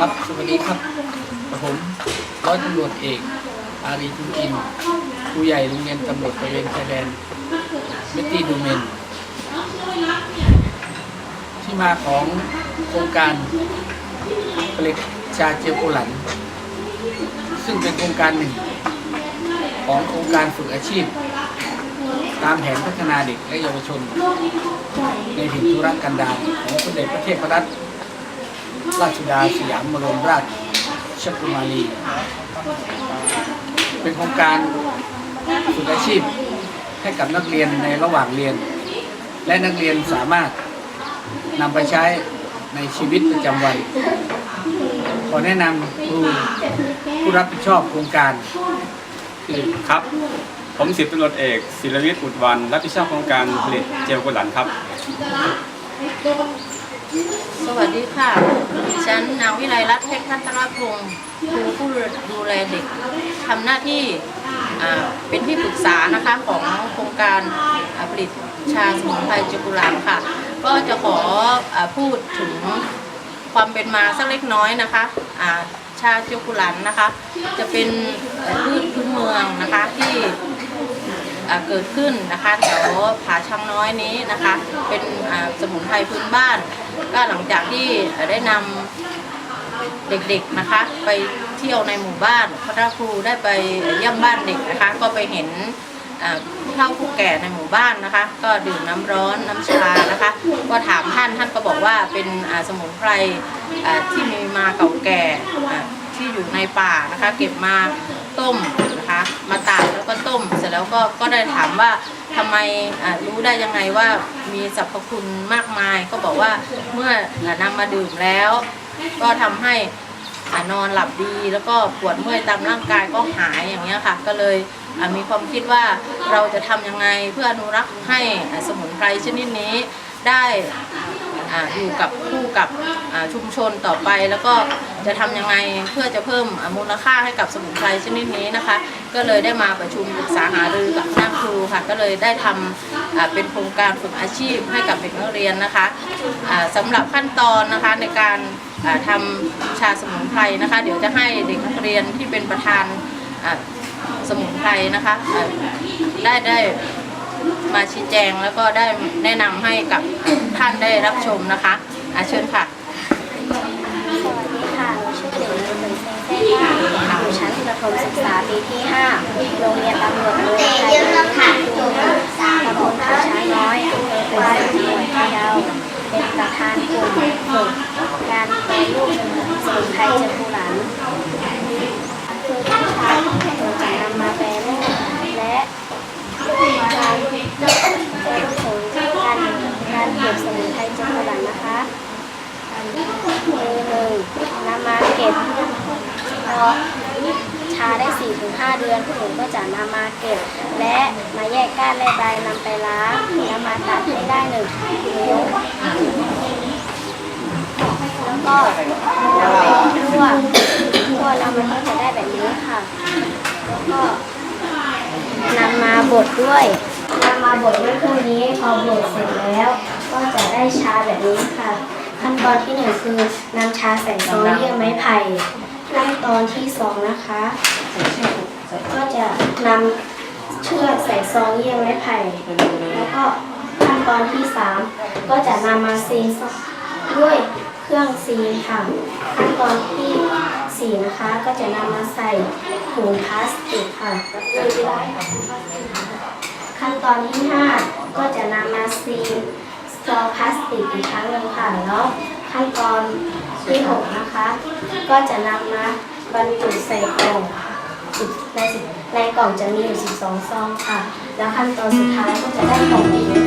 ครับ สวัสดีครับผมร้อยตำรวจเอก อารีจุนอิน ผู้ใหญ่โรงเรียนตำรวจตระเวนชายแดนเมตตีดูเมน ที่มาของโครงการผลิตชาเจลโกหลัน ซึ่งเป็นโครงการหนึ่ง ของโครงการฝึกอาชีพ ตามแผนพัฒนาเด็กและเยาวชน ในถิ่นธุรกันดารของสมเด็จพระเทพรัตน ราชสุดาสยามบรมราชกุมารี เป็นโครงการฝึกอาชีพให้กับนักเรียนในระหว่างเรียน และนักเรียนสามารถนำไปใช้ในชีวิตประจำวัน ขอแนะนำครูผู้รับผิดชอบโครงการคือครับ ผมสิบตำรวจเอกศิลวิทย์อุดวัน รับผิดชอบโครงการผลิตเจลโกหลันครับ สวัสดีค่ะ ฉันนางวิไลรัตน์เพชรพัทรพงศ์ครูผู้ดูแลเด็กทำหน้าที่เป็นที่ปรึกษานะคะของโครงการผลิตชาสมุนไพรจุกุลาค่ะ ก็จะขออพูดถึงความเป็นมาสักเล็กน้อยนะคะชาจุกุลันนะคะ จะเป็นพืชพื้นเมืองนะคะที่เกิดขึ้นนะคะแถวผาช้างน้อยนี้นะคะ เป็นสมุนไพรพื้นบ้าน ก็หลังจากที่ได้นำเด็กๆนะคะ ไปเที่ยวในหมู่บ้านพระครูได้ไปเยี่ยมบ้านเด็กนะคะ ก็ไปเห็นผู้เฒ่าผู้แก่ในหมู่บ้านนะคะ ก็ดื่มน้ำร้อนน้ำชานะคะ ก็ถามท่านท่านก็บอกว่าเป็นสมุนไพรที่มีมาเก่าแก่ที่อยู่ในป่านะคะ เก็บมาต้มนะคะ มาตากแล้วก็ต้ม เสร็จแล้วก็ก็ได้ถามว่าทำไมรู้ได้ยังไงว่า มีสรรพคุณมากมาย ก็บอกว่าเมื่อนำมาดื่มแล้ว ก็ทำให้อนอนหลับดีแล้วก็ปวดเมื่อยตามร่างกายก็หายอย่างเงี้ยค่ะ ก็เลยมีความคิดว่าเราจะทำยังไงเพื่ออนุรักษ์ให้สมุนไพรชนิดนี้ ได้อ่าอยู่กับคู่กับอ่าชุมชนต่อไป แล้วก็จะทำยังไงเพื่อจะเพิ่มอ่ามูลค่าให้กับสมุนไพรชนิดนี้นะคะ ก็เลยได้มาประชุมปรึกษาหารือกับคณะครูค่ะ ก็เลยได้ทำอ่าเป็นโครงการฝึกอาชีพให้กับเด็กนักเรียนนะคะอ่าสำหรับขั้นตอนนะคะในการอ่าทำชาสมุนไพรนะคะ เดี๋ยวจะให้เด็กนักเรียนที่เป็นประธานอ่า สมุนไพรนะคะอ่าได้ได้ มาชี้แจงแล้วก็ได้แนะนำให้กับท่านได้รับชมนะคะอาเชิญค่ะ สวัสดีค่ะหนูชื่อเด็กหญิงเหมยเซงเซ่ค่ะอยู่ชั้นประถมศึกษาปีที่ 5 โรงเรียนตำรวจเมือไทยค่ะตำบลเขาช้างน้อยอำเภอเป็นจังหวัดพะเยาเป็นประธานกลุ่มฝึกการแปรรูปสมุนไพรเจบูหลันคือที่ใช้เราจะนำมาแปรรูปและการเป็นผลการ เก็บสมุนไพรจบูหลันนะคะมือหนึ่งนำมาเก็บพอชาได้4-5ถึงเดือนผู้หญิงก็จะนำมาเก็บ และมาแยกก้านและใบนำไปล้างนำมาตัดให้ได้หนึ่งนิ้วแล้วก็นำไปคั่วคั่วแล้วมันก็จะได้แบบนี้ค่ะ แล้วก็นำมาบดด้วยนำมาบดด้วยเครื่องนี้พอบดเสร็จแล้ว ได้ชาแบบนี้ค่ะ ขั้นตอนที่หนึ่งคือนำชาใส่ซองเยื่อไม้ไผ่ขั้นตอนที่สองนะคะ ก็จะนำเชือกใส่ซองเยื่อไม้ไผ่แล้วก็ขั้นตอนที่สามก็จะนำมาซีนด้วยเครื่องซีนค่ะ ขั้นตอนที่สี่นะคะ ก็จะนำมาใส่ถุงพลาสติกค่ะ ขั้นตอนที่ห้าก็จะนำมาซีน ซองพลาสติกอีกครั้งหนึ่งค่ะ แล้วขั้นตอนที่หกนะคะ ก็จะนำมาบรรจุใส่กล่องในสิในกล่องจะมีอยู่12ซองค่ะ แล้วขั้นตอนสุดท้ายก็จะได้กล่องที่